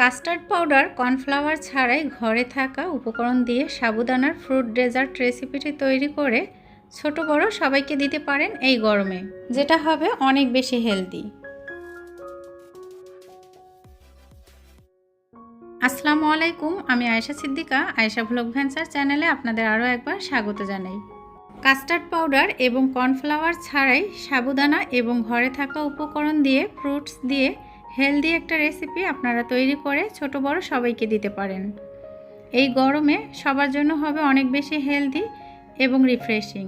Custard powder, cornflour ছাড়াই ঘরে থাকা উপকরণ দিয়ে সাবুদানার ফ্রুট ডেজার্ট রেসিপিটি তৈরি করে ছোট বড় সবাইকে দিতে পারেন এই গরমে, যেটা হবে অনেক বেশি হেলদি। আসসালামু আলাইকুম, আমি আয়েশা সিদ্দিকা, আয়েশা ভ্লগ ভ্যান্সার চ্যানেলে আপনাদের আরও একবার স্বাগত জানাই। কাস্টার্ড পাউডার এবং কর্নফ্লাওয়ার ছাড়াই সাবুদানা এবং ঘরে থাকা উপকরণ দিয়ে, ফ্রুটস দিয়ে হেলদি একটা রেসিপি আপনারা তৈরি করে ছোট, বড় সবাইকে দিতে পারেন। এই গরমে সবার জন্য হবে অনেক বেশি হেলদি এবং রিফ্রেশিং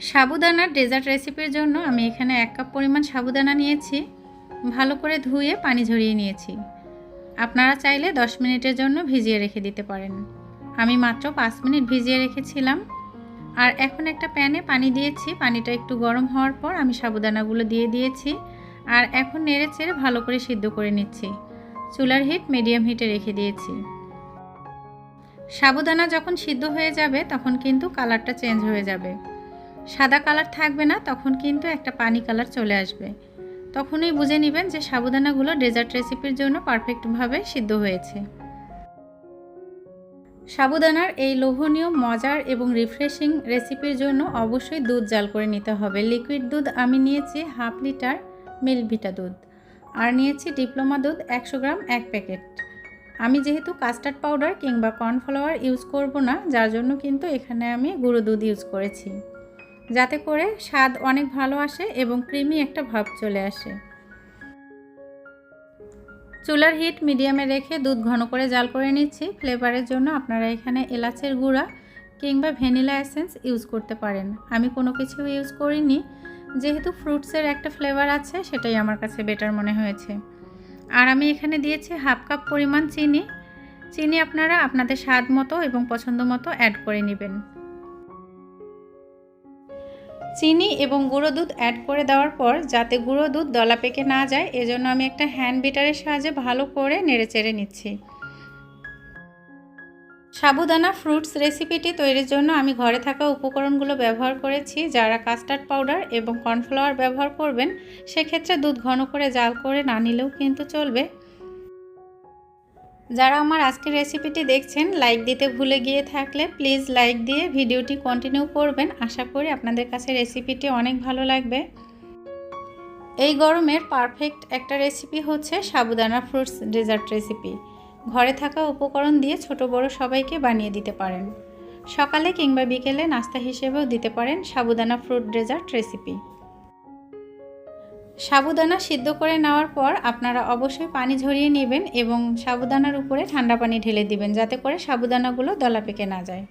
সাবুদানার ডেজার্ট রেসিপির জন্য আমি এখানে এক কাপ পরিমাণ সাবুদানা নিয়েছি। ভালো করে ধুয়ে পানি ঝরিয়ে নিয়েছি। আপনারা চাইলে 10 মিনিটের জন্য ভিজিয়ে রেখে দিতে পারেন। আমি মাত্র পাঁচ মিনিট ভিজিয়ে রেখেছিলাম। আর এখন একটা প্যানে পানি দিয়েছি। পানিটা একটু গরম হওয়ার পর আমি সাবুদানাগুলো দিয়ে দিয়েছি। আর এখন নেড়ে চেড়ে ভালো করে সিদ্ধ করে নিচ্ছি। চুলার হিট মিডিয়াম হিটে রেখে দিয়েছি। সাবুদানা যখন সিদ্ধ হয়ে যাবে, তখন কিন্তু কালারটা চেঞ্জ হয়ে যাবে। সাদা কালার থাকবে না, তখন কিন্তু একটা পানি কালার চলে আসবে। তখনই বুঝে নেবেন যে সাবুদানাগুলো ডেজার্ট রেসিপির জন্য পারফেক্টভাবে সিদ্ধ হয়েছে। সাবুদানার এই লোভনীয়, মজার এবং রিফ্রেশিং রেসিপির জন্য অবশ্যই দুধ জাল করে নিতে হবে। লিকুইড দুধ আমি নিয়েছি হাফ লিটার মিল্কভিটা দুধ। আর নিয়েছি ডিপ্লোমা দুধ একশো গ্রাম, এক প্যাকেট। আমি যেহেতু কাস্টার্ড পাউডার কিংবা কর্নফ্লাওয়ার ইউজ করব না, যার জন্য কিন্তু এখানে আমি গুঁড়ো দুধ ইউজ করেছি। যাতে করে স্বাদ অনেক ভালো আসে এবং ক্রিমি একটা ভাব চলে আসে। চুলার হিট মিডিয়ামে রেখে দুধ ঘন করে জাল করে নিচ্ছি। ফ্লেভারের জন্য আপনারা এখানে এলাচের গুঁড়া কিংবা ভ্যানিলা এসেন্স ইউজ করতে পারেন। আমি কোনো কিছু ইউজ করিনি। যেহেতু ফ্রুটসের একটা ফ্লেভার আছে, সেটাই আমার কাছে বেটার মনে হয়েছে। আর আমি এখানে দিয়েছি হাফ কাপ পরিমাণ চিনি। চিনি আপনারা আপনাদের স্বাদ মতো এবং পছন্দ মতো অ্যাড করে নেবেন। চিনি এবং গুঁড়ো দুধ অ্যাড করে দেওয়ার পর, যাতে গুঁড়ো দুধ দলা পেকে না যায়, এজন্য আমি একটা হ্যান্ড বিটারের সাহায্যে ভালো করে নেড়ে চেড়ে নিচ্ছি। সাবুদানা ফ্রুটস রেসিপিটি তৈরির জন্য আমি ঘরে থাকা উপকরণগুলো ব্যবহার করেছি। যারা কাস্টার্ড পাউডার এবং কর্নফ্লাওয়ার ব্যবহার করবেন, সেক্ষেত্রে দুধ ঘন করে জাল করে না নিলেও কিন্তু চলবে। যারা আমার আজকের রেসিপিটি দেখছেন, লাইক দিতে ভুলে গিয়ে থাকলে প্লিজ লাইক দিয়ে ভিডিওটি কন্টিনিউ করবেন। আশা করি আপনাদের কাছে রেসিপিটি অনেক ভালো লাগবে। এই গরমের পারফেক্ট একটা রেসিপি হচ্ছে সাবুদানা ফ্রুটস ডেজার্ট রেসিপি। ঘরে থাকা উপকরণ দিয়ে ছোট বড় সবাইকে বানিয়ে দিতে পারেন। সকালে কিংবা বিকেলে নাস্তা হিসেবেও দিতে পারেন sabudana fruit dessert recipe. Sabudana সিদ্ধ করে নেওয়ার পর আপনারা অবশ্যই পানি ঝরিয়ে নেবেন এবং সাবুদানার উপরে ঠান্ডা পানি ঢেলে দিবেন যাতে করে সাবুদানাগুলো দলা পেকে না যায়।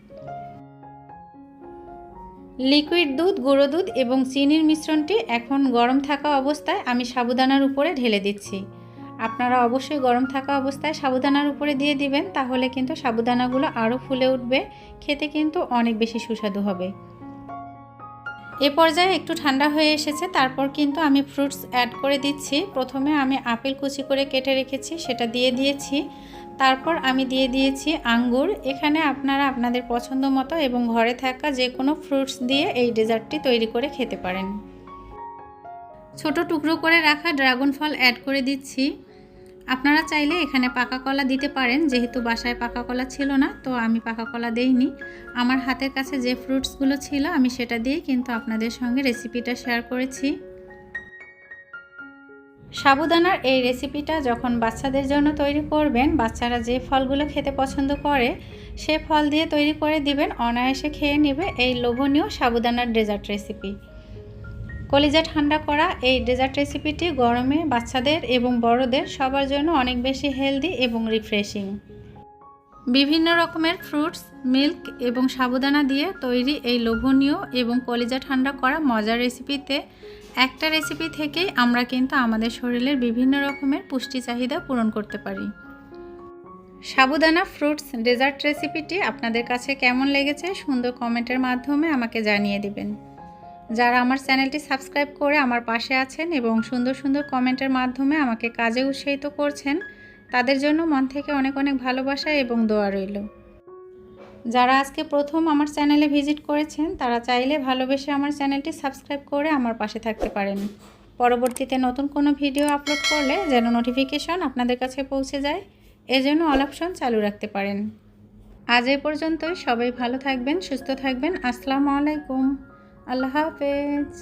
লিকুইড দুধ, গুঁড়ো দুধ এবং চিনির মিশ্রণটি এখন গরম থাকা অবস্থায় আমি সাবুদানার উপরে ঢেলে দিচ্ছি। আপনারা অবশ্যই গরম থাকা অবস্থায় সাবুদানার উপরে দিয়ে দিবেন, তাহলে কিন্তু সাবুদানাগুলো আরও ফুলে উঠবে, খেতে কিন্তু অনেক বেশি সুস্বাদু হবে। এ পর্যায়ে একটু ঠান্ডা হয়ে এসেছে, তারপর কিন্তু আমি ফ্রুটস অ্যাড করে দিচ্ছি। প্রথমে আমি আপেল কুচি করে কেটে রেখেছি, সেটা দিয়ে দিয়েছি। তারপর আমি দিয়ে দিয়েছি আঙ্গুর। এখানে আপনারা আপনাদের পছন্দ মতো এবং ঘরে থাকা যে কোনো ফ্রুটস দিয়ে এই ডেজার্টটি তৈরি করে খেতে পারেন। ছোট টুকরো করে রাখা ড্রাগন ফল অ্যাড করে দিচ্ছি। আপনারা চাইলে এখানে পাকা কলা দিতে পারেন, যেহেতু বাসায় পাকা কলা ছিল না, তো আমি পাকা কলা দেইনি। আমার হাতের কাছে যে ফ্রুটসগুলো ছিল, আমি সেটা দিয়েই কিন্তু আপনাদের সঙ্গে রেসিপিটা শেয়ার করেছি। সাবুদানার এই রেসিপিটা যখন বাচ্চাদের জন্য তৈরি করবেন, বাচ্চারা যে ফলগুলো খেতে পছন্দ করে, সে ফল দিয়ে তৈরি করে দিবেন, অনায়াসে খেয়ে নেবে এই লোভনীয় সাবুদানার ডেজার্ট রেসিপি কলিজা ঠান্ডা করা এই ডেজার্ট রেসিপিটি গরমে বাচ্চাদের এবং বড়দের সবার জন্য অনেক বেশি হেলদি এবং রিফ্রেশিং। বিভিন্ন রকমের ফ্রুটস, মিল্ক এবং সাবুদানা দিয়ে তৈরি এই লোভনীয় এবং কলিজা ঠান্ডা করা মজার রেসিপিতে একটা রেসিপি থেকেই আমরা কিন্তু আমাদের শরীরের বিভিন্ন রকমের পুষ্টি চাহিদা পূরণ করতে পারি। সাবুদানা ফ্রুটস ডেজার্ট রেসিপিটি আপনাদের কাছে কেমন লেগেছে, সুন্দর কমেন্টের মাধ্যমে আমাকে জানিয়ে দিবেন। যারা আমার চ্যানেলটি সাবস্ক্রাইব করে আমার পাশে আছেন এবং সুন্দর সুন্দর কমেন্টের মাধ্যমে আমাকে কাজে উৎসাহিত করছেন, তাদের জন্য মন থেকে অনেক অনেক ভালোবাসা এবং দোয়া রইল। যারা আজকে প্রথম আমার চ্যানেলে ভিজিট করেছেন, তারা চাইলে ভালোবেসে আমার চ্যানেলটি সাবস্ক্রাইব করে আমার পাশে থাকতে পারেন। পরবর্তীতে নতুন কোনো ভিডিও আপলোড করলে যেন নোটিফিকেশন আপনাদের কাছে পৌঁছে যায়, এজন্য অল অপশন চালু রাখতে পারেন। আজ এ পর্যন্তই, সবাই ভালো থাকবেন, সুস্থ থাকবেন, আসসালামু আলাইকুম। আল্লাহ হাফেজ